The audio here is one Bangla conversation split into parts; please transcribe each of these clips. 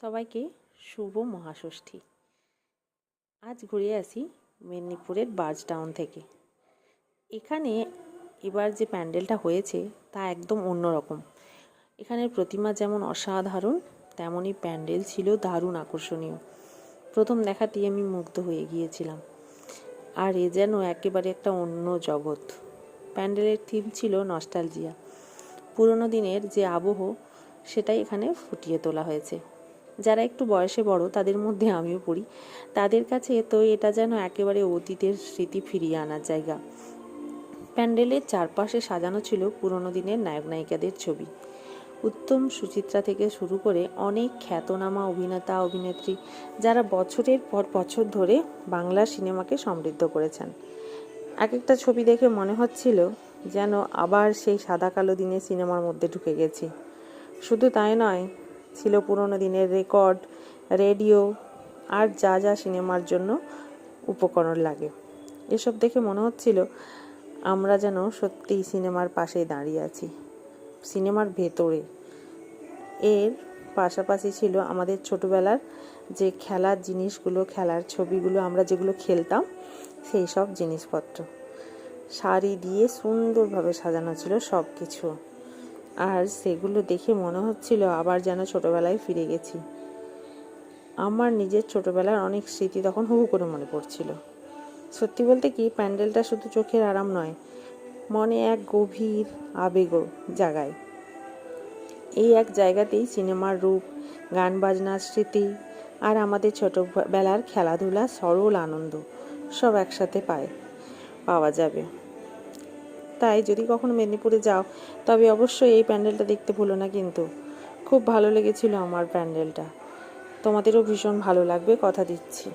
সবাইকে শুভ মহাষষ্ঠী। আজ ঘুরে আসি মেদিনীপুরের বার্জ টাউন থেকে। এখানে এবার যে প্যান্ডেলটা হয়েছে তা একদম অন্যরকম এখানের প্রতিমা যেমন অসাধারণ, তেমনই প্যান্ডেল ছিল দারুণ আকর্ষণীয়। প্রথম দেখাতেই আমি মুগ্ধ হয়ে গিয়েছিলাম। আর এ যেন একেবারে একটা অন্য জগৎ। প্যান্ডেলের থিম ছিল নস্টালজিয়া। পুরনো দিনের যে আবহ, সেটাই এখানে ফুটিয়ে তোলা হয়েছে। যারা একটু বয়সে বড়, তাদের মধ্যে আমিও পড়ি। তাদের কাছে তো এটা যেন একেবারে অতীতের স্মৃতি ফিরিয়ে আনার জায়গা। প্যান্ডেলের চারপাশে সাজানো ছিল পুরনো দিনের নায়ক নায়িকাদের ছবি। উত্তম সুচিত্রা থেকে শুরু করে অনেক খ্যাতনামা অভিনেতা, অভিনেত্রী যারা বছরের পর বছর ধরে বাংলা সিনেমাকে সমৃদ্ধ করেছেন। এক একটা ছবি দেখে মনে হচ্ছিল যেন আবার সেই সাদা কালো দিনের সিনেমার মধ্যে ঢুকে গেছি। শুধু তাই নয় ছিল পুরনো দিনের রেকর্ড, রেডিও আর যা যা সিনেমার জন্য উপকরণ লাগে। এসব দেখে মনে হচ্ছিল আমরা যেন সত্যিই সিনেমার পাশেই দাঁড়িয়ে আছি। সিনেমার ভেতরে। এর পাশাপাশি ছিল আমাদের ছোটবেলার যে খেলার জিনিসগুলো, খেলার ছবিগুলো, আমরা যেগুলো খেলতাম, সেই সব জিনিসপত্র। শাড়ি দিয়ে সুন্দরভাবে সাজানো ছিল সব কিছু আর সেগুলো দেখে মনে হচ্ছিল আবার যেন ছোটবেলায় ফিরে গেছি। আমার নিজের ছোটবেলার অনেক স্মৃতি তখন হুহু করে মনে পড়ছিল। সত্যি বলতে কি, প্যান্ডেলটা শুধু চোখের আরাম নয়, মনে এক গভীর আবেগও জাগায়। এই এক জায়গাতেই সিনেমার রূপ, গান বাজনার স্মৃতি আর আমাদের ছোটবেলার খেলাধুলা সরল আনন্দ সব একসাথে পায়, পাওয়া যাবে। তাই যদি কখনো মেদিনীপুরে যাও, তবে অবশ্যই এই প্যান্ডেলটা দেখতে ভুলো না কিন্তু। খুব ভালো লেগেছিল আমার প্যান্ডেলটা। তোমাদেরও ভীষণ ভালো লাগবে, কথা দিচ্ছি।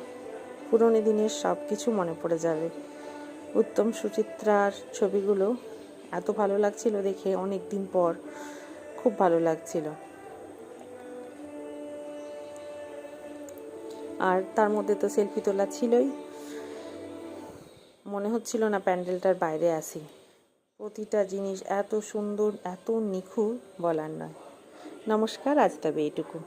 পুরনো দিনের সব কিছু মনে পড়ে যাবে। উত্তম সুচিত্রার ছবিগুলো এত ভালো লাগছিল দেখে অনেক দিন পর খুব ভালো লাগছিল। আর তার মধ্যে তো সেলফি তোলা ছিলই। মনে হচ্ছিল না প্যান্ডেলটার বাইরে আসি প্রতিটা জিনিস এত সুন্দর এত নিখুঁত বলার নয়। নমস্কার আজ তবে এইটুকু।